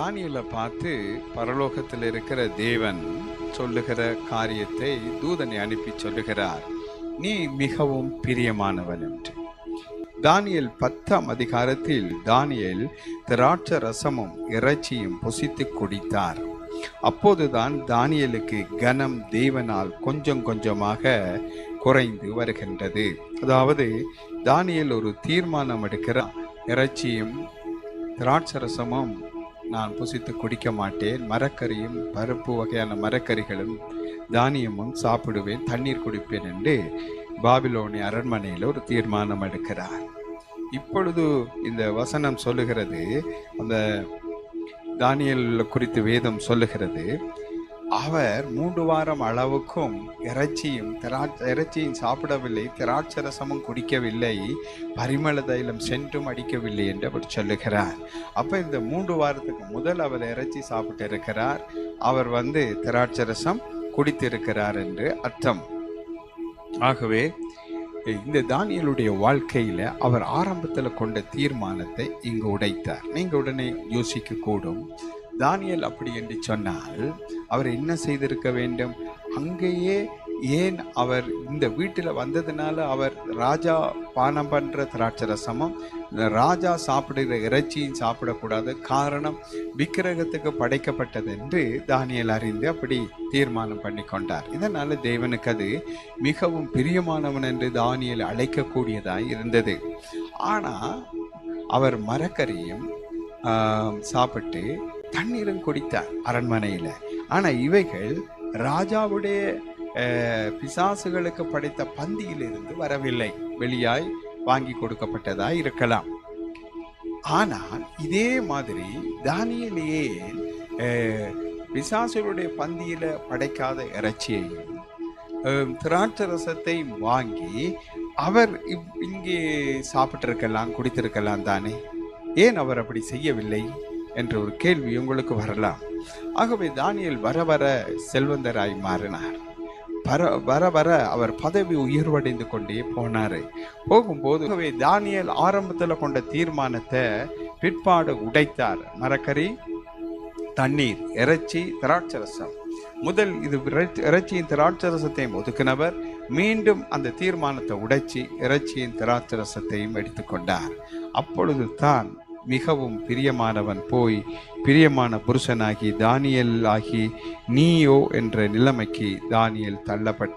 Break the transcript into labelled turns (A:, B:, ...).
A: தானியலை பார்த்து பரலோகத்தில் இருக்கிற தேவன் சொல்லுகிற காரியத்தை தூதனை அனுப்பி சொல்லுகிறார். நீ மிகவும் பிரியமானவன் என்று. தானியல் பத்தாம் அதிகாரத்தில் தானியல் திராட்ச ரசமும் இறைச்சியும் புசித்து குடித்தார். அப்போதுதான் தானியலுக்கு கனம் தேவனால் கொஞ்சம் கொஞ்சமாக குறைந்து வருகின்றது. அதாவது தானியல் ஒரு தீர்மானம் எடுக்கிறார் இறைச்சியும் திராட்சரசமும் நான் புசித்து குடிக்க மாட்டேன் மரக்கறியும் பருப்பு வகையான மரக்கறிகளும் தானியமும் சாப்பிடுவேன். தண்ணீர் குடிப்பேன் என்று பாபிலோனி அரண்மனையில் ஒரு தீர்மானம் எடுக்கிறார். இப்பொழுது இந்த வசனம் சொல்லுகிறது. அந்த தானியல் குறித்து வேதம் சொல்லுகிறது. அவர் மூன்று வாரம் அளவுக்கும் இறைச்சியும் திரா இறைச்சியும் சாப்பிடவில்லை திராட்சரசமும் குடிக்கவில்லை பரிமள தைலம் சென்றும் அடிக்கவில்லை என்று அவர் சொல்லுகிறார். அப்போ இந்த மூன்று வாரத்துக்கு முதல் அவர் இறைச்சி சாப்பிட்டு இருக்கிறார். அவர் வந்து திராட்சரசம் குடித்திருக்கிறார் என்று அர்த்தம். ஆகவே இந்த தானியலுடைய வாழ்க்கையில் அவர் ஆரம்பத்தில் கொண்ட தீர்மானத்தை இங்கு உடைத்தார். நீங்கள் உடனே யோசிக்க கூடும் தானியல் அப்படி என்று சொன்னால் அவர் என்ன செய்திருக்க வேண்டும்? அங்கேயே ஏன் அவர் இந்த வீட்டில் வந்ததுனால அவர் ராஜா பானம் பண்ற திராட்சரசமும் ராஜா சாப்பிடுகிற இறைச்சியும் சாப்பிடக்கூடாது. காரணம் விக்கிரகத்துக்கு படைக்கப்பட்டது என்று தானியல் அறிந்து அப்படி தீர்மானம் பண்ணி கொண்டார். இதனால் தேவனுக்கு அது மிகவும் பிரியமானவன் என்று தானியல் அழைக்கக்கூடியதாய் இருந்தது. ஆனால் அவர் மரக்கறியும் சாப்பிட்டு தண்ணீரும் குடித்தார் அரண்மனையில. ஆனா இவைகள் ராஜாவுடைய பிசாசுகளுக்கு படைத்த பந்தியிலிருந்து வரவில்லை. வெளியாய் வாங்கி கொடுக்கப்பட்டதாய் இருக்கலாம். ஆனால் இதே மாதிரி தானியலையே பிசாசுகளுடைய பந்தியில படைக்காத இறைச்சியையும் திராட்சை ரசத்தையும் வாங்கி அவர் இப்- இங்கே சாப்பிட்டிருக்கலாம் குடித்திருக்கலாம் தானே? ஏன் அவர் அப்படி செய்யவில்லை? என்ற ஒரு கேள்வி உங்களுக்கு வரலாம். ஆகவே தானியல் வர வர செல்வந்தராய் மாறினார். வர வர வர அவர் பதவி உயர்வடைந்து கொண்டே போனார். போகும்போது தானியல் ஆரம்பத்தில் கொண்ட தீர்மானத்தை பிற்பாடு உடைத்தார். மரக்கறி தண்ணீர் இறைச்சி திராட்சரசம். முதல் இது இறைச்சியின் திராட்சரசத்தையும் ஒதுக்கினவர் மீண்டும் அந்த தீர்மானத்தை உடைச்சி இறைச்சியின் திராட்சரசத்தையும் எடுத்துக்கொண்டார். அப்பொழுது தான் மிகவும் பிரியமானவன் போய் பிரியமான புருஷனாகி தானியல் ஆகி நீயோ என்ற நிலைமைக்கு தானியல் தள்ளப்பட்ட